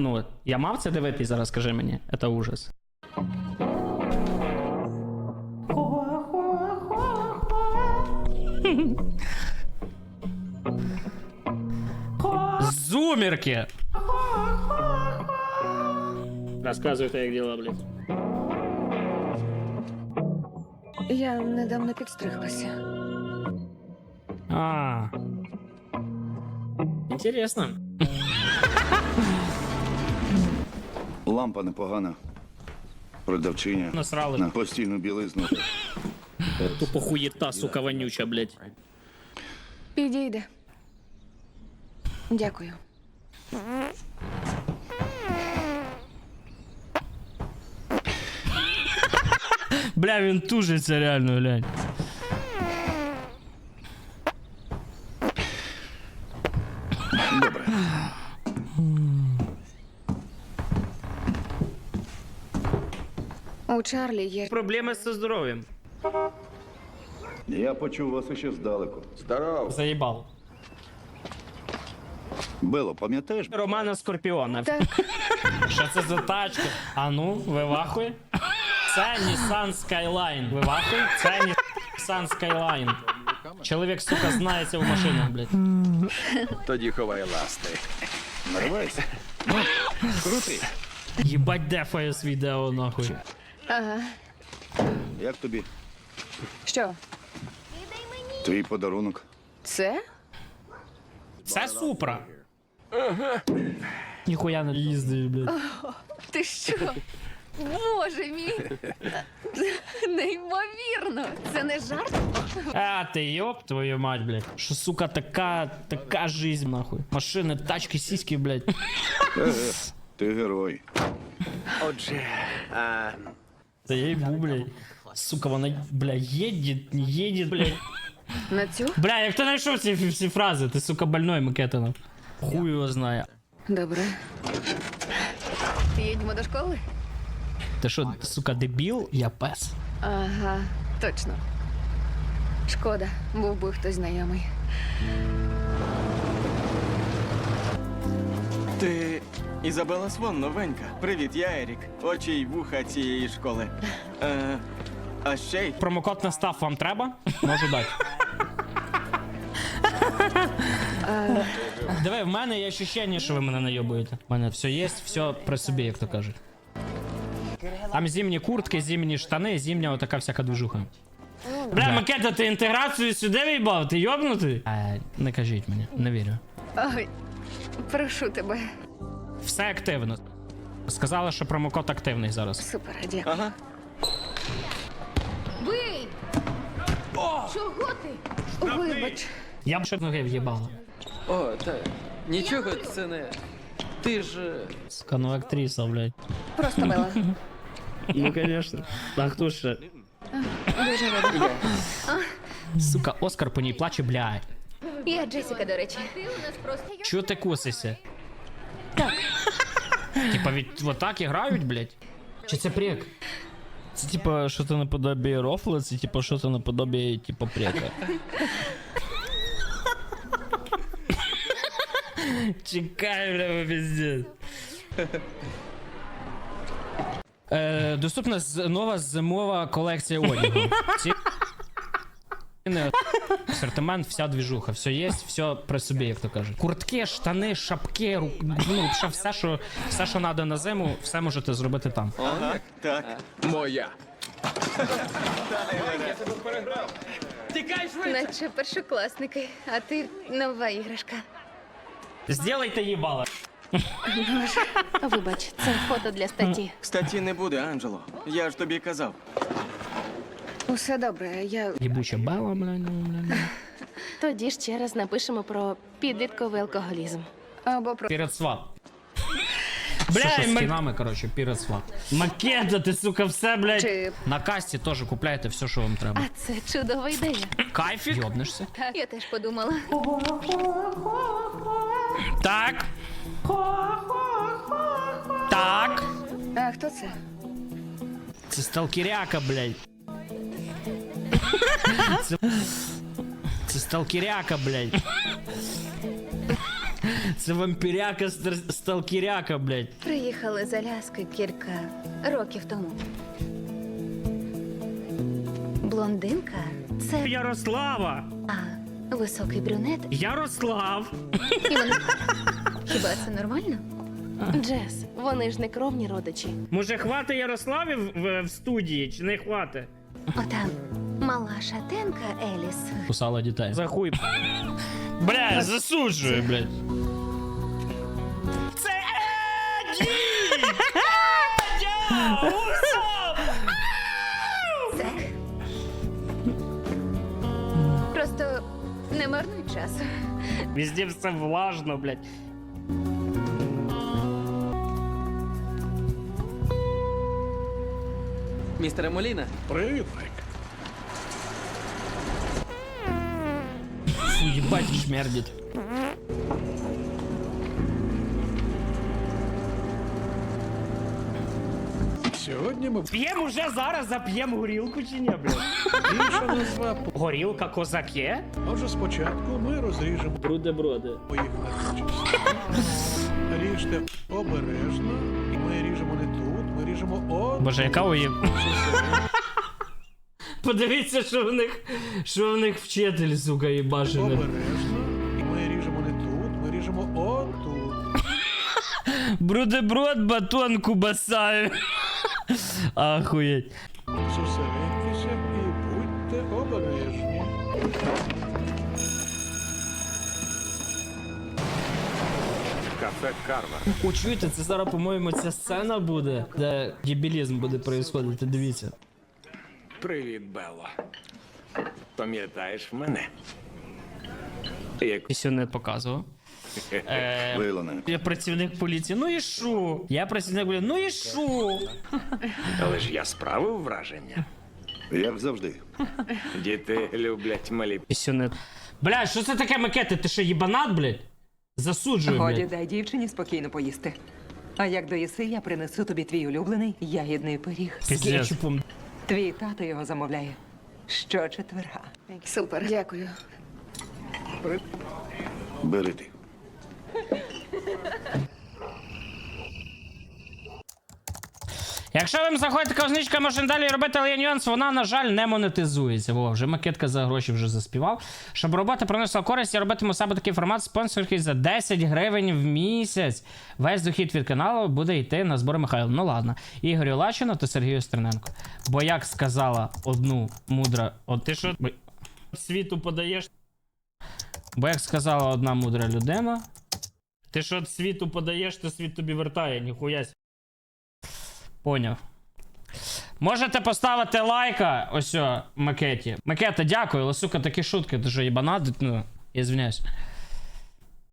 ну, я мав це дивитись зараз, скажи мені. Це ужас. Зумерки! Розказуйте, як діла, блядь. Я недавно підстриглася. А. Интересно. Лампа непогана. Продавчиня. Насрали. На постійну білизну. Тупо хуєта, сука, вонюча, блядь. Підійде. Дякую. Бля, він тужиться реально, глянь. У Чарлі є Проблеми зі здоров'ям. Я почув вас іще здалеку. Заїбав. Бело, пам'ятаєш? Романа Скорпіона. так. Що це за тачка? А ну, ви вахує? Це Nissan Skyline. Ви вахує? Це Nissan Skyline. Чоловік, сука, знається в машинах, блядь. Тоді ховай ласти. Наривайся. Ну, крути. Єбать дефає з відео, нахуй. Ага. Як тобі? Що? Твій подарунок. Це? Це Супра. Ніхуя не їздить, блядь. Ти що? Боже мій! Неймовірно! Це не жарт? А, ти йоп твою мать, блядь. Що, сука, така, така жизнь, нахуй. Машини, тачки, сіськи, блядь. Еге, ти герой. Отже, а, Та я їбу, блядь. Сука, вона, бля, їдет, не їдет, блядь. На цю? Бля, як ти знайшов ці всі фрази? Ти, сука, больной Макетина. Хуй його знає. Добре. Їдьмо до школи? Ти що, сука, дебіл? Я пес. Ага, точно. Шкода, був би хтось знайомий. Ти Ізабела Свон, новенька. Привіт, я Ерік. Очі й вуха цієї школи. Е, а ще й Промокод настав вам треба? Можу дати. Диви, в мене є ощущення, що ви мене найобуєте. У мене все є, все при собі, як то кажуть. Там зимні куртки, зимні штани, зимня отака всяка движуха. Бля, Макета, ти інтеграцію сюди в'їбав? Ти йобнутий? А, не кажіть мені, не вірю. Ой, прошу тебе. Все активно. Сказали, що промокод активний зараз. Супер, дякую. ага. Бий! Чого ти? Вибач. Я б ще ноги в'їбала. О, та нічого, це не. Ти ж. е, Сука, ну актриса, блядь. Просто мила. Ну, конечно. А хто ще? Дуже рада. Сука, Оскар по ній плаче, блядь. Я Джесіка, до речі. Чого ти косишся? Так. Типа від вот так і грають, блядь? Чи це прик? Це типа що то наподобіє рофла, це типа що то наподобіє типа прека. Чекай, бля, пиздец. Е, доступна з- нова зимова колекція одягу. Ці... Не асортимент, вся двіжуха, все є, все при собі, як то кажуть. Куртки, штани, шапки, ру... ну, все, що все, що треба на зиму, все можете зробити там. Ага, так. моя. Наче першокласники, а ти нова іграшка. Сделайте їбало. Вибач, це фото для статті. Статті не буде, Анджело. Я ж тобі казав. Усе добре, я. Єбуча бала, бля, ну, бля. Тоді ще раз напишемо про підлітковий алкоголізм. Або про. Перед свап. Бля, з мак- кінами, коротше, перед. Макета, ти, сука, все, блядь. Чи На касті теж купляйте все, що вам треба. А це чудова ідея. Кайфік. Йобнешся. я теж подумала. Так. Так. А хто це? Це сталкеряка, блядь. Це, це сталкеряка, блядь. Це вампіряка стар- сталкіряка, блядь. Приїхали з Аляски кілька років тому. Блондинка це Ярослава! а, високий брюнет. Ярослав! І вони... Хіба це нормально? Джес, вони ж не кровні родичі. Може, хвати Ярославів в, в студії, чи не хвати? Отам мала шатенка Еліс. Кусала дітей. За хуй. Бля, засуджую, блядь. Це Еді! Едя! Просто не марнуй часу. Везде все влажно, блядь. Містере Моліна, Привіт, Майк. Фу, їбать, шмердить. Сьогодні ми П'ємо вже зараз, зап'ємо горілку чи ні, блядь? більше назва. Горілка козаке? Отже, спочатку ми розріжемо Бруде броди. їх на. Ріжте обережно, і ми ріжемо не тут, ми ріжемо от. Боже, яка уїб. Подивіться, що в них, що в них вчитель, сука, їбашений. Обережно, і ми ріжемо не тут, ми ріжемо от тут. Брудеброд, батон, кубасаю. Ахуєть. Зосередьтеся і будьте обережні. Кафе Карма. О, чуєте, це зараз, по-моєму, ця сцена буде, де дебілізм буде происходити, дивіться. Привіт, Белло. Пам'ятаєш мене? Як І сьогодні показував. Е, Вилане. я працівник поліції. Ну і шо? Я працівник поліції. Ну і шо? Але ж я справив враження. Як завжди. Діти люблять малі. І сьогодні... Бля, що це таке макети? Ти що, їбанат, блядь? Засуджую, Годі, блядь. дай дівчині спокійно поїсти. А як доїси, я принесу тобі твій улюблений ягідний пиріг. З кетчупом. Твій тато його замовляє. Щочетверга. Супер, дякую. Бери Якщо вам заходить така озничка, можна далі робити, але є нюанс, вона, на жаль, не монетизується. Во, вже макетка за гроші вже заспівав. Щоб робота приносила користь, я робитиму саме такий формат спонсорський за 10 гривень в місяць. Весь дохід від каналу буде йти на збори Михайла. Ну ладно. Ігорю Лачину та Сергію Стерненко. Бо як сказала одну мудра. От Ти що світу подаєш? Бо як сказала одна мудра людина. Ти що світу подаєш, то світ тобі вертає, ніхуя. Поняв. Можете поставити лайка ось о, макеті. Макета, дякую, але сука, такі шутки, ти що, їбанат? Ну, я звиняюсь.